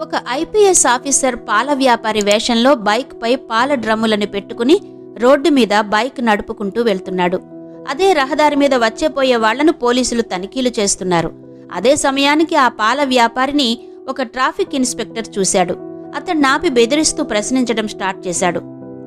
ఒక IPS officer పాల వ్యాపారి వేషంలో బైక్పై పాల డ్రమ్ములను పెట్టుకుని రోడ్డు మీద బైక్ నడుపుకుంటూ వెళ్తున్నాడు. అదే రహదారి మీద వచ్చేపోయే వాళ్ళను పోలీసులు తనిఖీలు చేస్తున్నారు. అదే సమయానికి ఆ పాల వ్యాపారిని ఒక ట్రాఫిక్ ఇన్స్పెక్టర్ చూశాడు. అతడు నాపి బెదిరిస్తూ ప్రశ్నించడం స్టార్ట్ చేశాడు.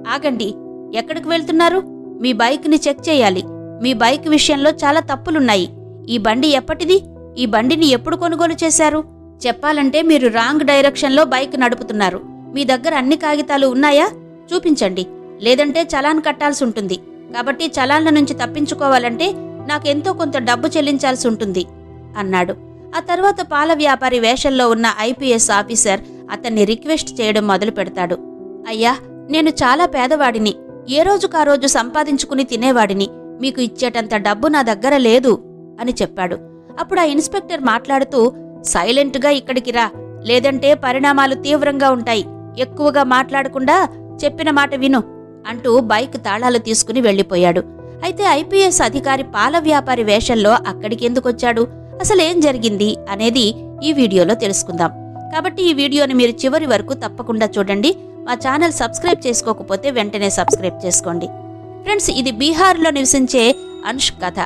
ఆగండి ఎక్కడికి వెళ్తున్నారు? మీ బైక్ని చెక్ చేయాలి. మీ బైక్ విషయంలో చాలా తప్పులున్నాయి. ఈ బండి ఎప్పటిది? ఈ బండిని ఎప్పుడు కొనుగోలు చేశారు? చెప్పాలంటే మీరు రాంగ్ డైరెక్షన్లో బైక్ నడుపుతున్నారు. మీ దగ్గర అన్ని కాగితాలు ఉన్నాయా? చూపించండి. లేదంటే చలాన్ కట్టాల్సి ఉంటుంది. కాబట్టి చలాన్ల నుంచి తప్పించుకోవాలంటే నాకెంతో కొంత డబ్బు చెల్లించాల్సి ఉంటుంది అన్నాడు. ఆ తర్వాత పాల వ్యాపారి వేషంలో ఉన్న ఐపీఎస్ ఆఫీసర్ అతన్ని రిక్వెస్ట్ చేయడం మొదలు పెడతాడు. అయ్యా నేను చాలా పేదవాడిని. ఏ రోజుకా రోజు సంపాదించుకుని తినేవాడిని. మీకు ఇచ్చేటంత డబ్బు నా దగ్గర లేదు అని చెప్పాడు. అప్పుడు ఆ ఇన్స్పెక్టర్ మాట్లాడుతూ సైలెంట్గా ఇక్కడికి రా. లేదంటే పరిణామాలు తీవ్రంగా ఉంటాయి. ఎక్కువగా మాట్లాడకుండా చెప్పిన మాట విను అంటూ బైక్ తాళాలు తీసుకుని వెళ్ళిపోయాడు. అయితే ఐపీఎస్ అధికారి పాల వ్యాపారి వేషంలో అక్కడికెందుకొచ్చాడు? అసలేం జరిగింది అనేది ఈ వీడియోలో తెలుసుకుందాం. కాబట్టి ఈ వీడియోని మీరు చివరి వరకు తప్పకుండా చూడండి. మా ఛానల్ సబ్స్క్రైబ్ చేసుకోకపోతే వెంటనే సబ్స్క్రైబ్ చేసుకోండి. ఫ్రెండ్స్ ఇది బీహార్లో నివసించే అంష్ కథ.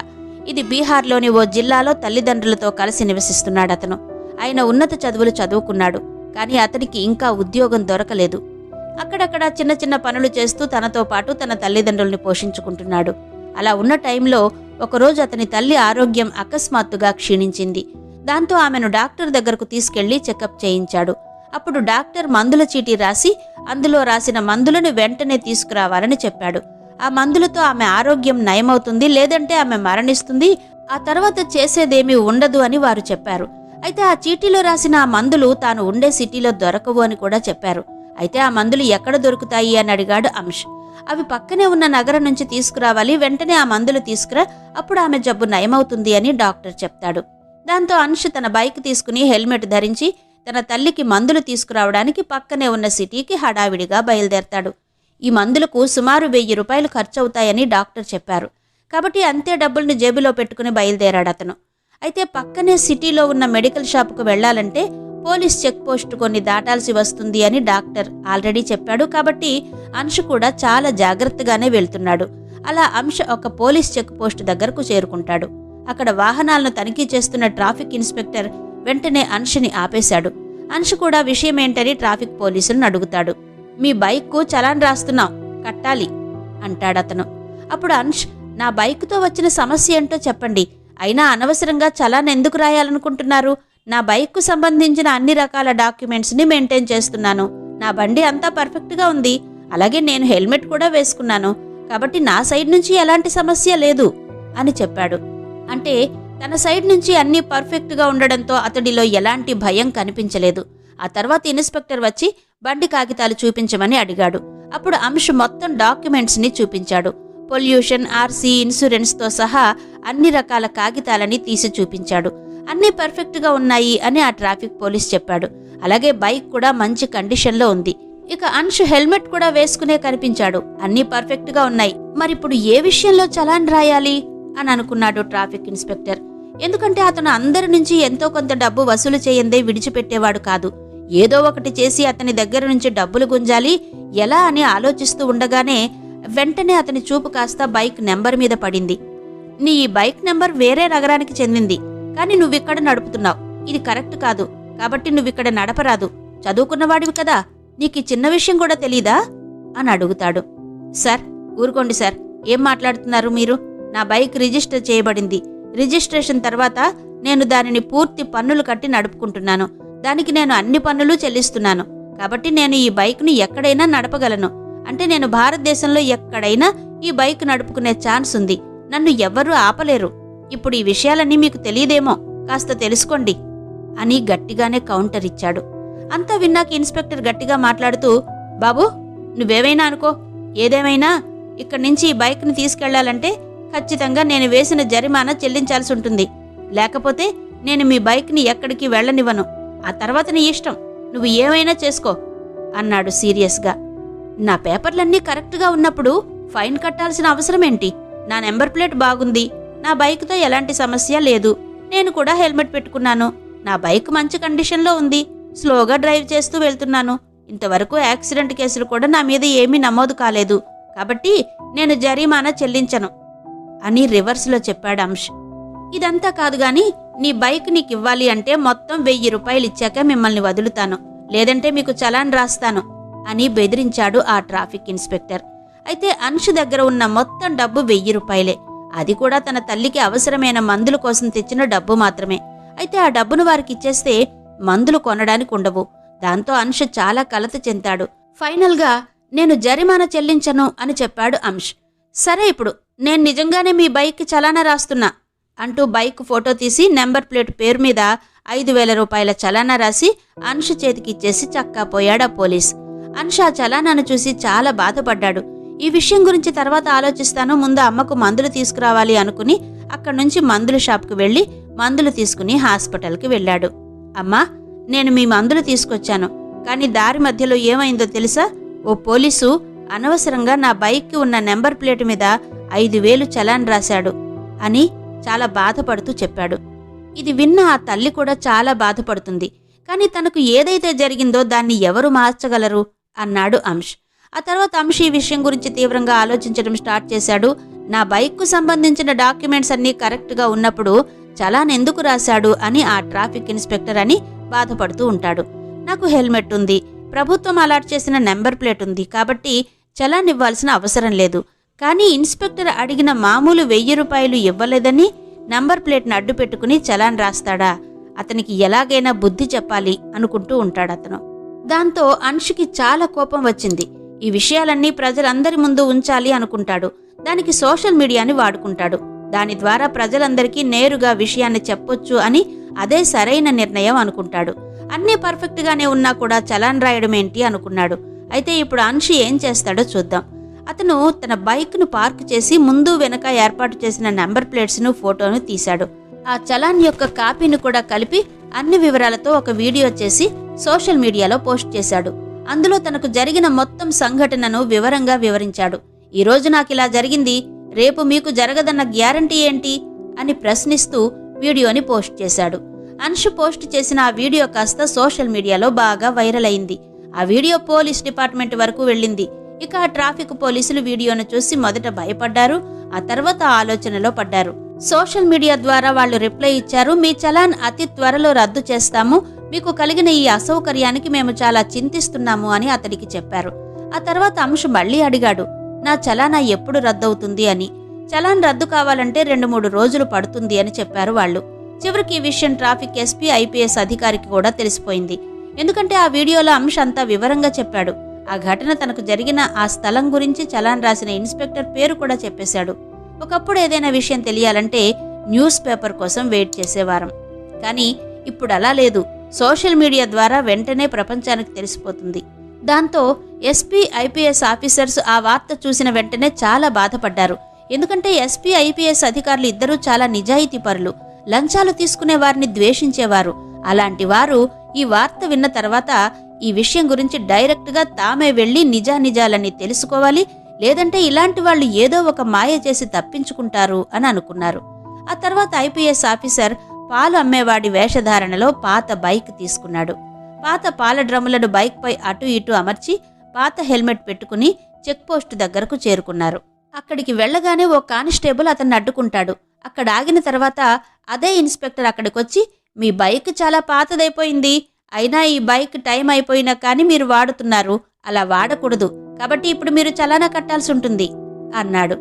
ఇది బీహార్లోని ఓ జిల్లాలో తల్లిదండ్రులతో కలిసి నివసిస్తున్నాడు అతను ఆయన ఉన్నత చదువులు చదువుకున్నాడు కానీ అతనికి ఇంకా ఉద్యోగం దొరకలేదు. అక్కడక్కడ చిన్న చిన్న పనులు చేస్తూ తనతో పాటు తన తల్లిదండ్రుల్ని పోషించుకుంటున్నాడు. అలా ఉన్న టైంలో ఒకరోజు అతని తల్లి ఆరోగ్యం అకస్మాత్తుగా క్షీణించింది. దాంతో ఆమెను డాక్టర్ దగ్గరకు తీసుకెళ్ళి చెకప్ చేయించాడు. అప్పుడు డాక్టర్ మందుల చీటీ రాసి అందులో రాసిన మందులను వెంటనే తీసుకురావాలని చెప్పాడు. ఆ మందులతో ఆమె ఆరోగ్యం నయమవుతుంది లేదంటే ఆమె మరణిస్తుంది ఆ తర్వాత చేసేదేమీ ఉండదు అని వారు చెప్పారు. అయితే ఆ చీటీలో రాసిన ఆ మందులు తాను ఉండే సిటీలో దొరకవు అని కూడా చెప్పారు. అయితే ఆ మందులు ఎక్కడ దొరుకుతాయి అని అడిగాడు అంశ్. అవి పక్కనే ఉన్న నగరం నుంచి తీసుకురావాలి వెంటనే ఆ మందులు తీసుకురా అప్పుడు ఆమె జబ్బు నయమవుతుంది అని డాక్టర్ చెప్తాడు. దాంతో అంశ్ తన బైక్ తీసుకుని హెల్మెట్ ధరించి తన తల్లికి మందులు తీసుకురావడానికి పక్కనే ఉన్న సిటీకి హడావిడిగా బయలుదేరతాడు. ఈ మందులకు సుమారు వెయ్యి రూపాయలు ఖర్చవుతాయని డాక్టర్ చెప్పారు. కాబట్టి అంతే డబ్బుల్ని జేబులో పెట్టుకుని బయలుదేరాడు అతను. అయితే పక్కనే సిటీలో ఉన్న మెడికల్ షాపుకు వెళ్ళాలంటే పోలీస్ చెక్ పోస్ట్ కొన్ని దాటాల్సి వస్తుంది అని డాక్టర్ ఆల్రెడీ చెప్పాడు కాబట్టి అంశు కూడా చాలా జాగ్రత్తగానే వెళ్తున్నాడు. అలా అంశ ఒక పోలీస్ చెక్ పోస్ట్ దగ్గరకు చేరుకుంటాడు. అక్కడ వాహనాలను తనిఖీ చేస్తున్న ట్రాఫిక్ ఇన్స్పెక్టర్ వెంటనే అంశని ఆపేశాడు. అంశు కూడా విషయం ఏంటని ట్రాఫిక్ పోలీసులను అడుగుతాడు. మీ బైక్కు చలాన్ రాస్తున్నాం కట్టాలి అంటాడతను. అప్పుడు అంశ్ నా బైక్తో వచ్చిన సమస్య ఏంటో చెప్పండి అయినా అనవసరంగా చలాన్ ఎందుకు రాయాలనుకుంటున్నారు? నా బైక్కు సంబంధించిన అన్ని రకాల డాక్యుమెంట్స్ని మెయింటైన్ చేస్తున్నాను. నా బండి అంతా పర్ఫెక్ట్గా ఉంది. అలాగే నేను హెల్మెట్ కూడా వేసుకున్నాను. కాబట్టి నా సైడ్ నుంచి ఎలాంటి సమస్య లేదు అని చెప్పాడు. అంటే తన సైడ్ నుంచి అన్నీ పర్ఫెక్ట్గా ఉండడంతో అతడిలో ఎలాంటి భయం కనిపించలేదు. ఆ తర్వాత ఇన్స్పెక్టర్ వచ్చి బండి కాగితాలు చూపించమని అడిగాడు. అప్పుడు అంశ్ మొత్తం డాక్యుమెంట్స్ని చూపించాడు. పొల్యూషన్ ఆర్సీ ఇన్సూరెన్స్తో సహా అన్ని రకాల కాగితాలని తీసి చూపించాడు అన్నీ పర్ఫెక్ట్గా ఉన్నాయి అని ఆ ట్రాఫిక్ పోలీస్ చెప్పాడు. అలాగే బైక్ కూడా మంచి కండిషన్లో ఉంది. ఇక అంశు హెల్మెట్ కూడా వేసుకునే కనిపించాడు. అన్నీ పర్ఫెక్ట్గా ఉన్నాయి. మరిప్పుడు ఏ విషయంలో చలాన్ రాయాలి? అని అనుకున్నాడు ట్రాఫిక్ ఇన్స్పెక్టర్. ఎందుకంటే అతను అందరి నుంచి ఎంతో కొంత డబ్బు వసూలు చేయందే విడిచిపెట్టేవాడు కాదు. ఏదో ఒకటి చేసి అతని దగ్గర నుంచి డబ్బులు గుంజాలి ఎలా అని ఆలోచిస్తూ ఉండగానే వెంటనే అతని చూపు కాస్త బైక్ నెంబర్ మీద పడింది. నీ ఈ బైక్ నెంబర్ వేరే నగరానికి చెందింది. కానీ నువ్విక్కడ నడుపుతున్నావు. ఇది కరెక్ట్ కాదు. కాబట్టి నువ్విక్కడ నడపరాదు. చదువుకున్నవాడివి కదా. నీకు చిన్న విషయం కూడా తెలీదా? అని అడుగుతాడు. సార్ ఊరుకోండి సార్. ఏం మాట్లాడుతున్నారు మీరు? నా బైక్ రిజిస్టర్ చేయబడింది. రిజిస్ట్రేషన్ తర్వాత నేను దానిని పూర్తి పన్నులు కట్టి నడుపుకుంటున్నాను. దానికి నేను అన్ని పన్నులు చెల్లిస్తున్నాను. కాబట్టి నేను ఈ బైక్ను ఎక్కడైనా నడపగలను. అంటే నేను భారతదేశంలో ఎక్కడైనా ఈ బైక్ నడుపుకునే ఛాన్స్ ఉంది. నన్ను ఎవ్వరూ ఆపలేరు. ఇప్పుడు ఈ విషయాలన్నీ మీకు తెలియదేమో. కాస్త తెలుసుకోండి. అని గట్టిగానే కౌంటర్ ఇచ్చాడు. అంతా విన్నాక ఇన్స్పెక్టర్ గట్టిగా మాట్లాడుతూ బాబు నువ్వేమైనా అనుకో. ఏదేమైనా ఇక్కడి నుంచి ఈ బైక్ని తీసుకెళ్ళాలంటే ఖచ్చితంగా నేను వేసిన జరిమానా చెల్లించాల్సి ఉంటుంది. లేకపోతే నేను మీ బైక్ని ఎక్కడికి వెళ్ళనివ్వను. ఆ తర్వాత నీ ఇష్టం. నువ్వు ఏమైనా చేసుకో అన్నాడు సీరియస్గా. నా పేపర్లన్నీ కరెక్ట్గా ఉన్నప్పుడు ఫైన్ కట్టాల్సిన అవసరమేంటి? నా నెంబర్ ప్లేట్ బాగుంది. నా బైక్తో ఎలాంటి సమస్య లేదు. నేను కూడా హెల్మెట్ పెట్టుకున్నాను. నా బైక్ మంచి కండిషన్లో ఉంది. స్లోగా డ్రైవ్ చేస్తూ వెళ్తున్నాను. ఇంతవరకు యాక్సిడెంట్ కేసులు కూడా నా మీద ఏమీ నమోదు కాలేదు. కాబట్టి నేను జరిమానా చెల్లించను. అని రివర్స్లో చెప్పాడు అంశ్. ఇదంతా కాదు గాని నీ బైక్ నీకు ఇవ్వాలి అంటే మొత్తం వెయ్యి రూపాయలు ఇచ్చాక మిమ్మల్ని వదులుతాను. లేదంటే మీకు చలాన్ రాస్తాను. అని బెదిరించాడు ఆ ట్రాఫిక్ ఇన్స్పెక్టర్. అయితే అంశు దగ్గర ఉన్న మొత్తం డబ్బు వెయ్యి రూపాయలే. అది కూడా తన తల్లికి అవసరమైన మందుల కోసం తెచ్చిన డబ్బు మాత్రమే. అయితే ఆ డబ్బును వారికి ఇచ్చేస్తే మందులు కొనడానికి ఉండవు. దాంతో అంశ్ చాలా కలత చెందాడు. ఫైనల్గా నేను జరిమానా చెల్లించను అని చెప్పాడు అంశ్ సరే ఇప్పుడు నేను నిజంగానే మీ బైక్కి చలానా రాస్తున్నా అంటూ బైక్ ఫోటో తీసి నెంబర్ ప్లేట్ పేరు మీద ఐదు వేల రూపాయల చలానా రాసి అంశు చేతికి ఇచ్చేసి చక్కా పోయాడు ఆ పోలీస్. అన్షా చలానాను చూసి చాలా బాధపడ్డాడు. ఈ విషయం గురించి తర్వాత ఆలోచిస్తాను ముందు అమ్మకు మందులు తీసుకురావాలి అనుకుని అక్కడి నుంచి మందుల షాప్కి వెళ్ళి మందులు తీసుకుని హాస్పిటల్కి వెళ్ళాడు. అమ్మా నేను మీ మందులు తీసుకొచ్చాను కానీ దారి మధ్యలో ఏమైందో తెలుసా? ఓ పోలీసు అనవసరంగా నా బైక్కి ఉన్న నెంబర్ ప్లేట్ మీద ఐదు వేలు చలాన్ రాశాడు అని చాలా బాధపడుతూ చెప్పాడు. ఇది విన్న ఆ తల్లి కూడా చాలా బాధపడుతుంది కానీ తనకు ఏదైతే జరిగిందో దాన్ని ఎవరు మార్చగలరు? అన్నాడు అంశ్. ఆ తర్వాత అంశ్ ఈ విషయం గురించి తీవ్రంగా ఆలోచించడం స్టార్ట్ చేశాడు. నా బైక్కు సంబంధించిన డాక్యుమెంట్స్ అన్నీ కరెక్ట్గా ఉన్నప్పుడు చలాన్ ఎందుకు రాశాడు అని ఆ ట్రాఫిక్ ఇన్స్పెక్టర్ అని బాధపడుతూ ఉంటాడు. నాకు హెల్మెట్ ఉంది. ప్రభుత్వం అలాట్ చేసిన నెంబర్ ప్లేట్ ఉంది కాబట్టి చలాన్ ఇవ్వాల్సిన అవసరం లేదు. కానీ ఇన్స్పెక్టర్ అడిగిన మామూలు వెయ్యి రూపాయలు ఇవ్వలేదని నంబర్ ప్లేట్ను అడ్డు పెట్టుకుని చలాన్ రాస్తాడా? అతనికి ఎలాగైనా బుద్ధి చెప్పాలి అనుకుంటూ ఉంటాడు అతను. దాంతో అంశుకి చాలా కోపం వచ్చింది. ఈ విషయాలన్నీ ప్రజలందరి ముందు ఉంచాలి అనుకుంటాడు. దానికి సోషల్ మీడియాని వాడుకుంటాడు. దాని ద్వారా ప్రజలందరికీ నేరుగా విషయాన్ని చెప్పొచ్చు అని అదే సరైన నిర్ణయం అనుకుంటాడు. అన్నీ పర్ఫెక్ట్గానే ఉన్నా కూడా చలాన్ రాయడం ఏంటి అనుకున్నాడు. అయితే ఇప్పుడు అంశి ఏం చేస్తాడో చూద్దాం. అతను తన బైక్ను పార్క్ చేసి ముందు వెనక ఏర్పాటు చేసిన నెంబర్ ప్లేట్స్ను ఫోటోను తీశాడు. ఆ చలాన్ యొక్క కాపీని కూడా కలిపి అన్ని వివరాలతో ఒక వీడియో చేసి సోషల్ మీడియాలో పోస్ట్ చేశాడు. అందులో తనకు జరిగిన మొత్తం సంఘటనను వివరంగా వివరించాడు. ఈ రోజు నాకు ఇలా జరిగింది రేపు మీకు జరగదన్న గ్యారంటీ ఏంటి? అని ప్రశ్నిస్తూ వీడియోని పోస్ట్ చేశాడు. అన్షు పోస్ట్ చేసిన ఆ వీడియో కాస్త సోషల్ మీడియాలో బాగా వైరల్ అయింది. ఆ వీడియో పోలీస్ డిపార్ట్మెంట్ వరకు వెళ్ళింది. ఇక ఆ ట్రాఫిక్ పోలీసులు వీడియోను చూసి మొదట భయపడ్డారు ఆ తర్వాత ఆలోచనలో పడ్డారు. సోషల్ మీడియా ద్వారా వాళ్ళు రిప్లై ఇచ్చారు మీ చలాన్ అతి త్వరలో రద్దు చేస్తాము మీకు కలిగిన ఈ అసౌకర్యానికి మేము చాలా చింతిస్తున్నాము అని అతడికి చెప్పారు. ఆ తర్వాత అంశు మళ్ళీ అడిగాడు నా చలానా ఎప్పుడు రద్దవుతుంది అని? చలాన్ రద్దు కావాలంటే రెండు మూడు రోజులు పడుతుంది అని చెప్పారు వాళ్ళు. చివరికి ఈ విషయం ట్రాఫిక్ ఎస్పీ ఐపీఎస్ అధికారికి కూడా తెలిసిపోయింది. ఎందుకంటే ఆ వీడియోలో అంశ అంతా వివరంగా చెప్పాడు. ఆ ఘటన తనకు జరిగిన ఆ స్థలం గురించి చలాన్ రాసిన ఇన్స్పెక్టర్ పేరు కూడా చెప్పేశాడు. ఒకప్పుడు ఏదైనా విషయం తెలియాలంటే న్యూస్ పేపర్ కోసం వెయిట్ చేసేవారం. కానీ ఇప్పుడు అలా లేదు. సోషల్ మీడియా ద్వారా వెంటనే ప్రపంచానికి తెలిసిపోతుంది. దాంతో ఎస్పీ ఐపీఎస్ ఆఫీసర్స్ ఆ వార్త చూసిన వెంటనే చాలా బాధపడ్డారు. ఎందుకంటే ఎస్పీ ఐపీఎస్ అధికారులు ఇద్దరూ చాలా నిజాయితీ పరులు లంచాలు తీసుకునే వారిని ద్వేషించేవారు. అలాంటి వారు ఈ వార్త విన్న తర్వాత ఈ విషయం గురించి డైరెక్ట్గా తామే వెళ్ళి నిజానిజాలని తెలుసుకోవాలి లేదంటే ఇలాంటి వాళ్ళు ఏదో ఒక మాయ చేసి తప్పించుకుంటారు అని అనుకున్నారు. ఆ తర్వాత ఐపీఎస్ ఆఫీసర్ పాలు అమ్మేవాడి వేషధారణలో పాత బైక్ తీసుకున్నాడు. పాత పాల డ్రమ్ములను బైక్పై అటు ఇటు అమర్చి పాత హెల్మెట్ పెట్టుకుని చెక్ పోస్ట్ దగ్గరకు చేరుకున్నారు. అక్కడికి వెళ్ళగానే ఓ కానిస్టేబుల్ అతన్ని అడ్డుకుంటాడు. అక్కడ ఆగిన తర్వాత అదే ఇన్స్పెక్టర్ అక్కడికొచ్చి మీ బైక్ చాలా పాతదైపోయింది. అయినా ఈ బైక్ టైం అయిపోయినా కానీ మీరు వాడుతున్నారు. అలా వాడకూడదు. కాబట్టి ఇప్పుడు మీరు చలానా కట్టాల్సి ఉంటుంది అన్నాడు.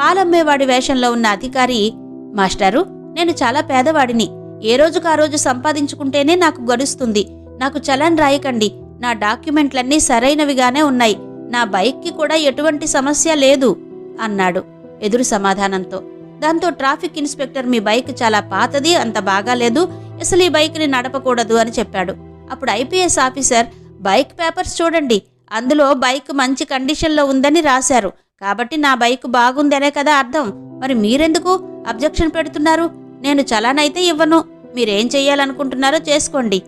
పాలమ్మేవాడి వేషంలో ఉన్న అధికారి మాస్టారు నేను చాలా పేదవాడిని. ఏ రోజుకు ఆ రోజు సంపాదించుకుంటేనే నాకు గడుస్తుంది. నాకు చలాన్ రాయకండి. నా డాక్యుమెంట్లన్నీ సరైనవిగానే ఉన్నాయి. నా బైక్కి కూడా ఎటువంటి సమస్య లేదు అన్నాడు ఎదురు సమాధానంతో. దాంతో ట్రాఫిక్ ఇన్స్పెక్టర్ మీ బైక్ చాలా పాతది అంత బాగాలేదు అసలు ఈ బైక్ని నడపకూడదు అని చెప్పాడు. అప్పుడు ఐపీఎస్ ఆఫీసర్ బైక్ పేపర్స్ చూడండి. అందులో బైక్ మంచి కండిషన్లో ఉందని రాశారు. కాబట్టి నా బైక్ బాగుందనే కదా అర్థం. మరి మీరెందుకు? అబ్జెక్షన్ పెడుతున్నారు. నేను చలానైతే ఇవ్వను. మీరేం చెయ్యాలనుకుంటున్నారో చేసుకోండి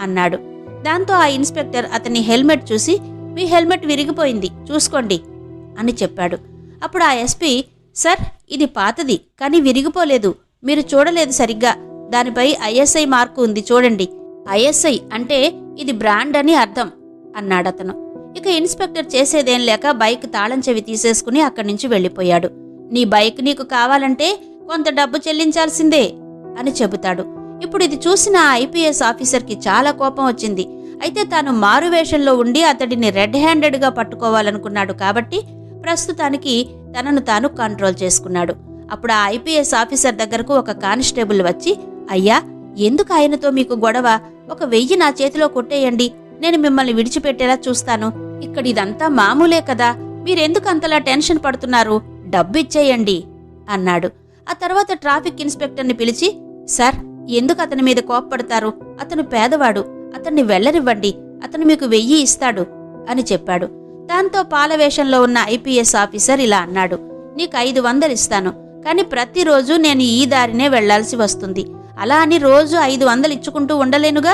అన్నాడు. దాంతో ఆ ఇన్స్పెక్టర్ అతని హెల్మెట్ చూసి మీ హెల్మెట్ విరిగిపోయింది. చూసుకోండి అని చెప్పాడు. అప్పుడు ఆ ఎస్పీ సార్ ఇది పాతది కానీ విరిగిపోలేదు. మీరు చూడలేదు సరిగ్గా. దానిపై ఐఎస్ఐ మార్కు ఉంది చూడండి. ఐఎస్ఐ అంటే ఇది బ్రాండ్ అని అర్థం అన్నాడతను ఇక ఇన్స్పెక్టర్ చేసేదేం లేక బైక్ తాళం చెవి తీసేసుకుని అక్కడి నుంచి వెళ్ళిపోయాడు. నీ బైక్ నీకు కావాలంటే కొంత డబ్బు చెల్లించాల్సిందే అని చెబుతాడు. ఇప్పుడు ఇది చూసిన ఐపీఎస్ ఆఫీసర్కి చాలా కోపం వచ్చింది. అయితే తాను మారువేషంలో ఉండి అతడిని రెడ్ హ్యాండెడ్గా పట్టుకోవాలనుకున్నాడు కాబట్టి ప్రస్తుతానికి తనను తాను కంట్రోల్ చేసుకున్నాడు. అప్పుడు ఆ ఐపీఎస్ ఆఫీసర్ దగ్గరకు ఒక కానిస్టేబుల్ వచ్చి అయ్యా ఎందుకు ఆయనతో మీకు గొడవ? ఒక వెయ్యి నా చేతిలో కొట్టేయండి. నేను మిమ్మల్ని విడిచిపెట్టేలా చూస్తాను. ఇక్కడ ఇదంతా మామూలే కదా. మీరెందుకు అంతలా టెన్షన్ పడుతున్నారు? డబ్బు ఇచ్చేయండి అన్నాడు. ఆ తర్వాత ట్రాఫిక్ ఇన్స్పెక్టర్ని పిలిచి సార్ ఎందుకు అతని మీద కోప్పడతారు? అతను పేదవాడు. అతన్ని వెళ్ళనివ్వండి అతను మీకు వెయ్యి ఇస్తాడు. అని చెప్పాడు. దాంతో పాలవేషంలో ఉన్న ఐపీఎస్ ఆఫీసర్ ఇలా అన్నాడు. నీకు ఐదు వందలు ఇస్తాను. కానీ ప్రతిరోజు నేను ఈ దారినే వెళ్ళాల్సి వస్తుంది. అలా అని రోజు ఐదు వందలు ఇచ్చుకుంటూ ఉండలేనుగా?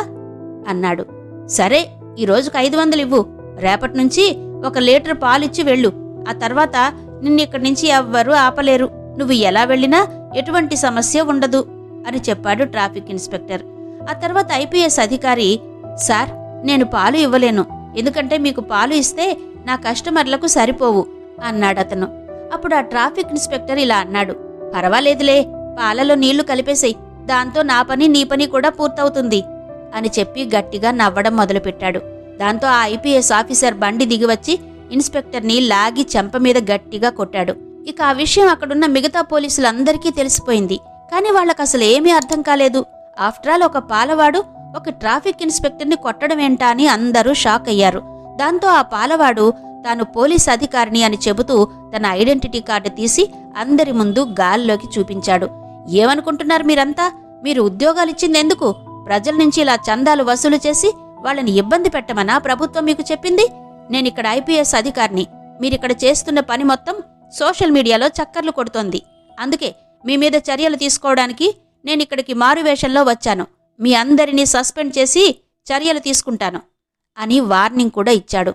అన్నాడు. సరే ఈ రోజుకు ఐదు వందలు ఇవ్వు. రేపటి నుంచి ఒక లీటర్ పాలిచ్చి వెళ్ళు. ఆ తర్వాత నిన్ను ఇక్కడి నుంచి ఎవ్వరూ ఆపలేరు. నువ్వు ఎలా వెళ్ళినా ఎటువంటి సమస్య ఉండదు అని చెప్పాడు ట్రాఫిక్ ఇన్స్పెక్టర్. ఆ తర్వాత ఐపీఎస్ అధికారి సార్ నేను పాలు ఇవ్వలేను. ఎందుకంటే మీకు పాలు ఇస్తే నా కస్టమర్లకు సరిపోవు అన్నాడు అతను. అప్పుడు ఆ ట్రాఫిక్ ఇన్స్పెక్టర్ ఇలా అన్నాడు పర్వాలేదులే పాలలో నీళ్ళు కలిపేసేయ్. దాంతో నా పని నీ పని కూడా పూర్తవుతుంది అని చెప్పి గట్టిగా నవ్వడం మొదలుపెట్టాడు. దాంతో ఆ ఐపీఎస్ ఆఫీసర్ బండి దిగివచ్చి ఇన్స్పెక్టర్ని లాగి చెంప మీద గట్టిగా కొట్టాడు. ఇక ఆ విషయం అక్కడున్న మిగతా పోలీసులందరికీ తెలిసిపోయింది. కానీ వాళ్ళకు అసలు ఏమీ అర్థం కాలేదు. ఆఫ్టర్ ఆల్ ఒక పాలవాడు ఒక ట్రాఫిక్ ఇన్స్పెక్టర్ని కొట్టడం ఏంటా అని అందరూ షాక్ అయ్యారు. దాంతో ఆ పాలవాడు తాను పోలీస్ అధికారిని అని చెబుతూ తన ఐడెంటిటీ కార్డు తీసి అందరి ముందు గాల్లోకి చూపించాడు. ఏమనుకుంటున్నారు మీరంతా? మీరు ఉద్యోగాలు ఇచ్చింది ఎందుకు? ప్రజల నుంచి ఇలా చందాలు వసూలు చేసి వాళ్ళని ఇబ్బంది పెట్టమనా ప్రభుత్వం మీకు చెప్పింది? నేనిక్కడ ఐపీఎస్ అధికారిని. మీరిక్కడ చేస్తున్న పని మొత్తం సోషల్ మీడియాలో చక్కర్లు కొడుతోంది. అందుకే మీ మీద చర్యలు తీసుకోవడానికి నేను ఇక్కడికి మారువేషంలో వచ్చాను. మీ అందరినీ సస్పెండ్ చేసి చర్యలు తీసుకుంటాను అని వార్నింగ్ కూడా ఇచ్చాడు.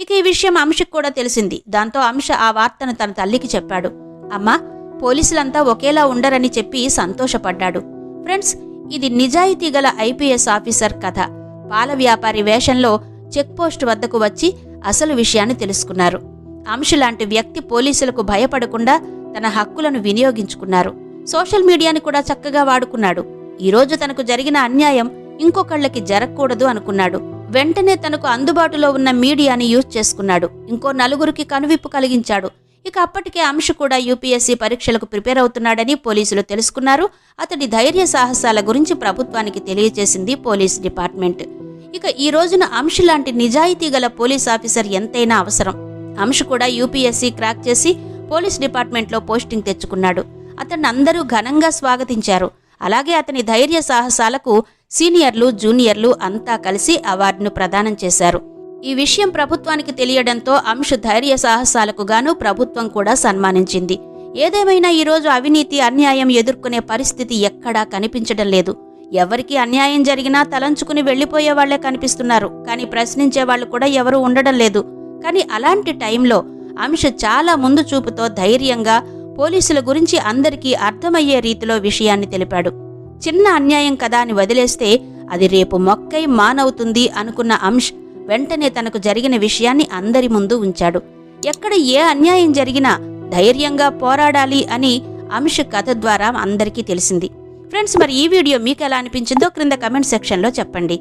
ఇక ఈ విషయం అంశకు కూడా తెలిసింది. దాంతో అంశ ఆ వార్తను తన తల్లికి చెప్పాడు. అమ్మా పోలీసులంతా ఒకేలా ఉండరని చెప్పి సంతోషపడ్డాడు. ఫ్రెండ్స్ ఇది నిజాయితీ గల ఐపీఎస్ ఆఫీసర్ కథ. పాల వ్యాపారి వేషంలో చెక్పోస్ట్ వద్దకు వచ్చి అసలు విషయాన్ని తెలుసుకున్నారు. అంశ లాంటి వ్యక్తి పోలీసులకు భయపడకుండా తన హక్కులను వినియోగించుకున్నారు. సోషల్ మీడియాని కూడా చక్కగా వాడుకున్నాడు. ఈరోజు తనకు జరిగిన అన్యాయం ఇంకొకళ్ళకి జరగకూడదు అనుకున్నాడు. వెంటనే తనకు అందుబాటులో ఉన్న మీడియాని యూజ్ చేసుకున్నాడు. ఇంకో నలుగురికి కనువిప్పు కలిగించాడు. ఇక అప్పటికే అంశ కూడా యూపీఎస్సీ పరీక్షలకు ప్రిపేర్ అవుతున్నాడని పోలీసులు తెలుసుకున్నారు. అతడి ధైర్య సాహసాల గురించి ప్రభుత్వానికి తెలియజేసింది పోలీస్ డిపార్ట్మెంట్. ఇక ఈ రోజున అంశ లాంటి నిజాయితీ గల పోలీస్ ఆఫీసర్ ఎంతైనా అవసరం. అంశ కూడా యూపీఎస్సీ క్రాక్ చేసి పోలీస్ డిపార్ట్మెంట్లో పోస్టింగ్ తెచ్చుకున్నాడు. అతన్ని అందరూ ఘనంగా స్వాగతించారు. అలాగే అతని ధైర్య సాహసాలకు సీనియర్లు జూనియర్లు అంతా కలిసి అవార్డును ప్రదానం చేశారు. ఈ విషయం ప్రభుత్వానికి తెలియడంతో అంశ ధైర్య సాహసాలకు గాను ప్రభుత్వం కూడా సన్మానించింది. ఏదేమైనా ఈరోజు అవినీతి అన్యాయం ఎదుర్కొనే పరిస్థితి ఎక్కడా కనిపించడం లేదు. ఎవరికి అన్యాయం జరిగినా తలంచుకుని వెళ్ళిపోయే వాళ్ళే కనిపిస్తున్నారు. కానీ ప్రశ్నించే వాళ్ళు కూడా ఎవరూ ఉండడం లేదు. కానీ అలాంటి టైంలో అంశ చాలా ముందు చూపుతో ధైర్యంగా పోలీసుల గురించి అందరికీ అర్థమయ్యే రీతిలో విషయాన్ని తెలిపాడు. చిన్న అన్యాయం కదా అని వదిలేస్తే అది రేపు మొక్కై మానవుతుంది అనుకున్న అంశ్ వెంటనే తనకు జరిగిన విషయాన్ని అందరి ముందు ఉంచాడు. ఎక్కడ ఏ అన్యాయం జరిగినా ధైర్యంగా పోరాడాలి అని అంశ్ కథ ద్వారా అందరికీ తెలిసింది. ఫ్రెండ్స్ మరి ఈ వీడియో మీకు ఎలా అనిపించిందో క్రింద కమెంట్ సెక్షన్లో చెప్పండి.